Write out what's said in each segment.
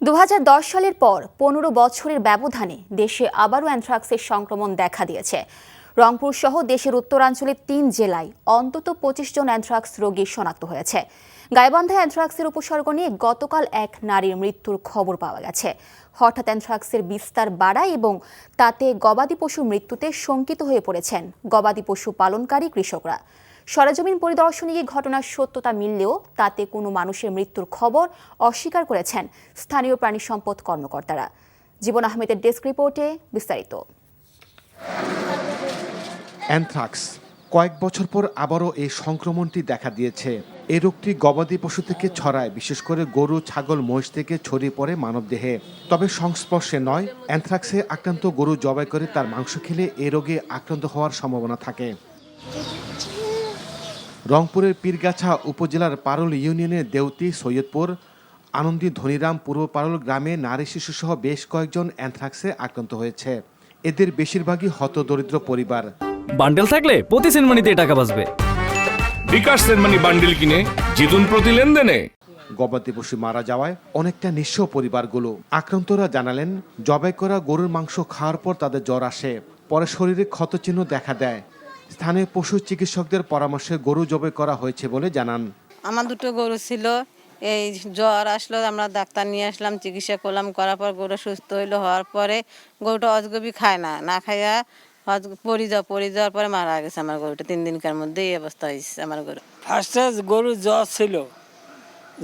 দু হাজার দশ সালের পর পনেরো বছরের ব্যবধানে দেশে আবারও অ্যানথ্রাক্সের সংক্রমণ দেখা দিয়েছে। রংপুর সহ দেশের উত্তরাঞ্চলের তিন জেলায় অন্তত পঁচিশ জন অ্যানথ্রাক্স রোগী শনাক্ত হয়েছে। গাইবান্ধায় অ্যানথ্রাক্সের উপসর্গ নিয়ে গতকাল এক নারীর মৃত্যুর খবর পাওয়া গেছে। হঠাৎ অ্যানথ্রাক্সের বিস্তার বাড়ায় এবং তাতে গবাদি পশুর মৃত্যুতে শঙ্কিত হয়ে পড়েছেন গবাদি পশু পালনকারী কৃষকরা। সরেজমিন পরিদর্শনে গিয়ে ঘটনার সত্যতা মিললেও তাতে কোনো মানুষের মৃত্যুর খবর অস্বীকার করেছেন স্থানীয় প্রাণী সম্পদ কর্মকর্তারা। জীবন আহমেদের ডেস্ক রিপোর্টে বিস্তারিত। অ্যানথ্রাক্স, কয়েক বছর পর আবারও এই সংক্রমণটি দেখা দিয়েছে। এই রোগটি গবাদি পশু থেকে ছড়ায়, বিশেষ করে গরু, ছাগল, মহিষ থেকে ছড়িয়ে পড়ে মানবদেহে। তবে সংস্পর্শে নয়, অ্যানথ্রাক্সে আক্রান্ত গরু জবাই করে তার মাংস খেলে এ রোগে আক্রান্ত হওয়ার সম্ভাবনা থাকে। রংপুরের পীরগাছা উপজেলার পারুল ইউনিয়নের দেউতি সৈয়দপুর আনন্দী ধনিরাম পূর্ব পারুল গ্রামে নারী শিশুসহ বেশ কয়েকজন অ্যানথ্রাক্সে আক্রান্ত হয়েছে। এদের বেশিরভাগই হতদরিদ্র পরিবার। বান্ডেল থাকলে প্রতি সেনমানিতে টাকা বাঁচবে। বিকাশ সেনমানি বান্ডিল কিনে জিতুন প্রতি লেনদেনে। গবাদি পশু মারা যাওয়ায় অনেকটা নিঃস্ব পরিবারগুলো। আক্রান্তরা জানালেন জবাই করা গরুর মাংস খাওয়ার পর তাদের জ্বর আসে। পরে শরীরে ক্ষতচিহ্ন দেখা দেয়। স্থানীয় পশু চিকিৎসকদের পরামর্শে গরু জবাই করা হয়েছে বলে জানান। আমার দুটো গরু ছিল। এই জ্বর আসলো আমরা ডাক্তার নিয়ে আসলাম চিকিৎসা করলাম করার পর গরু সুস্থ হইল হওয়ার পরে গরুটা অজগবি খায় না। না খাইয়া পড়ে যাওয়া পড়ে যাওয়ার পরে মারা গেছে আমার গরুটা। তিন দিনকার মধ্যে এই অবস্থা হয়েছে আমার গরু। ফার্স্টে গরু জ্বর ছিল।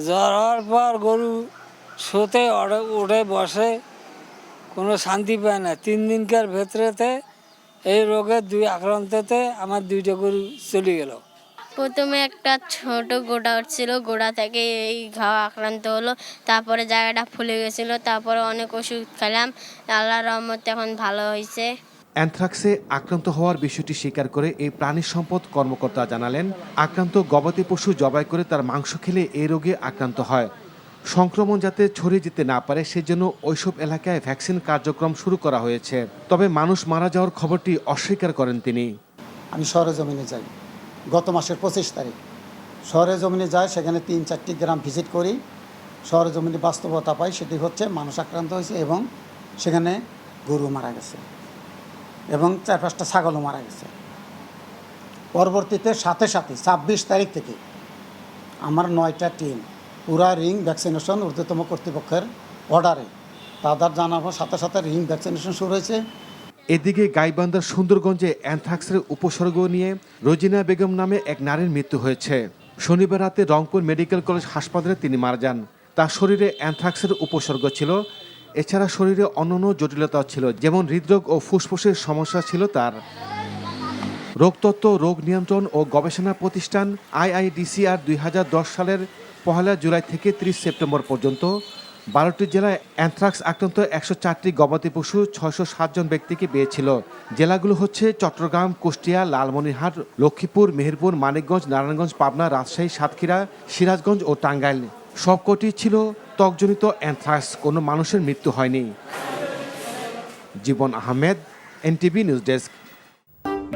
জ্বর হওয়ার পর গরু শোতে উঠে বসে কোনো শান্তি পায় না। তিন দিনকার ভেতরেতে এই রোগে দুই আক্রান্ততে আমার দুইটা গরু চলে গেল। প্রথমে একটা ছোট গোড়া উঠছিল গোড়া থেকে এই ঘা আক্রান্ত হলো। তারপরে জায়গাটা ফুলে গেছিল তারপরে অনেক ওষুধ খেলাম। আল্লাহ রহমতে এখন ভালো হয়েছে অ্যানথ্রাক্সে আক্রান্ত হওয়ার বিষয়টি স্বীকার করে এই প্রাণী সম্পদ কর্মকর্তা জানালেন আক্রান্ত গবাদি পশু জবাই করে তার মাংস খেলে এই রোগে আক্রান্ত হয়। সংক্রমণ যাতে ছড়িয়ে যেতে না পারে, সেজন্য ওইসব এলাকায় ভ্যাকসিন কার্যক্রম শুরু করা হয়েছে। তবে মানুষ মারা যাওয়ার খবরটি অস্বীকার করেন তিনি। আমি সরেজমিনে যাই। গত মাসের পঁচিশ তারিখ। সরেজমিনে যাই, সেখানে তিন চারটি গ্রাম ভিজিট করি। সরেজমিনে বাস্তবতা পাই, সেটি হচ্ছে মানুষ আক্রান্ত হয়েছে এবং সেখানে গরু মারা গেছে এবং চার পাঁচটা ছাগলও মারা গেছে। পরবর্তীতে সাথে সাথে ছাব্বিশ তারিখ থেকে আমার নয়টা টিম পুরা রিং ভ্যাকসিনেশন ঊর্ধ্বতম কর্তৃপক্ষের অর্ডারে। তাদের জানানোর সাথে সাথে রিং ভ্যাকসিনেশন শুরু হয়েছে। এদিকে গাইবান্ধার সুন্দরগঞ্জে অ্যানথ্রাক্সের উপসর্গ নিয়ে রোজিনা বেগম নামে এক নারীর মৃত্যু হয়েছে। শনিবার রাতে রংপুর মেডিকেল কলেজ হাসপাতালে তিনি মারা যান। তার শরীরে অ্যানথ্রাক্সের উপসর্গ ছিল। এছাড়া শরীরে অন্যান্য জটিলতা ছিল, যেমন হৃদরোগ ও ফুসফুসের সমস্যা ছিল তার। রোগতত্ত্ব, রোগ নিয়ন্ত্রণ ও গবেষণা প্রতিষ্ঠান আইআইডিসিআর দুই হাজার দশ সালের পহেলা জুলাই থেকে ত্রিশ সেপ্টেম্বর পর্যন্ত বারোটি জেলায় অ্যানথ্রাক্স আক্রান্ত একশো চারটি গবাদি পশু ছয়শো সাতজন ব্যক্তিকে পেয়েছিল। জেলাগুলো হচ্ছে চট্টগ্রাম, কুষ্টিয়া, লালমনিরহাট, লক্ষ্মীপুর, মেহেরপুর, মানিকগঞ্জ, নারায়ণগঞ্জ, পাবনা, রাজশাহী, সাতক্ষীরা, সিরাজগঞ্জ ও টাঙ্গাইল। সবকটি ছিল ত্বকজনিত অ্যানথ্রাক্স, কোনো মানুষের মৃত্যু হয়নি। Jibon Ahmed, NTV news desk.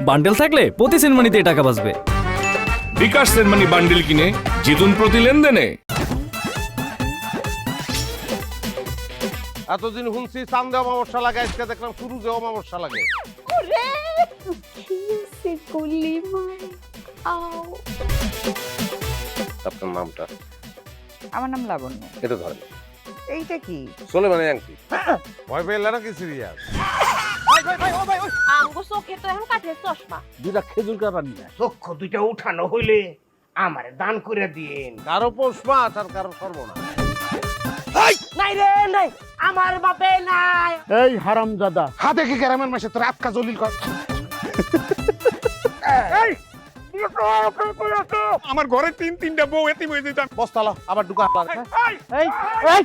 Bundle থাকলে প্রতি সেনমানিতে টাকা বাঁচবে। বিকাশ সেনমানি বান্ডিল কিনে জিতুন প্রতি লেনদেনে। এতদিন শুনছি চান্দে অমাবস্যা লাগে আজকে দেখলাম সূর্যে অমাবস্যা লাগে। আপনার নামটা? আমার নাম লাবণ্য। এটা ধরেন। এইটা কি? চলে মানে আংটি ভয় পেলে নাকি সিরিয়াস দুটা খেজুর কাটা নিয়ে চক্ষু দুইটা উঠানো হইলে আমারে দান করে দিন কারও পৌষ মাস আর কারও সর্বনাশ। নাই রে নাই। আমার বাপে নাই। এই হারাম হাতে কি গ্রামের মাসে তোর জলিল কর। এই, আমার ঘরে তিন তিনটা বউ এতিম হয়ে যেতাম বস্তালো আবার ঢুকা। এই! এই!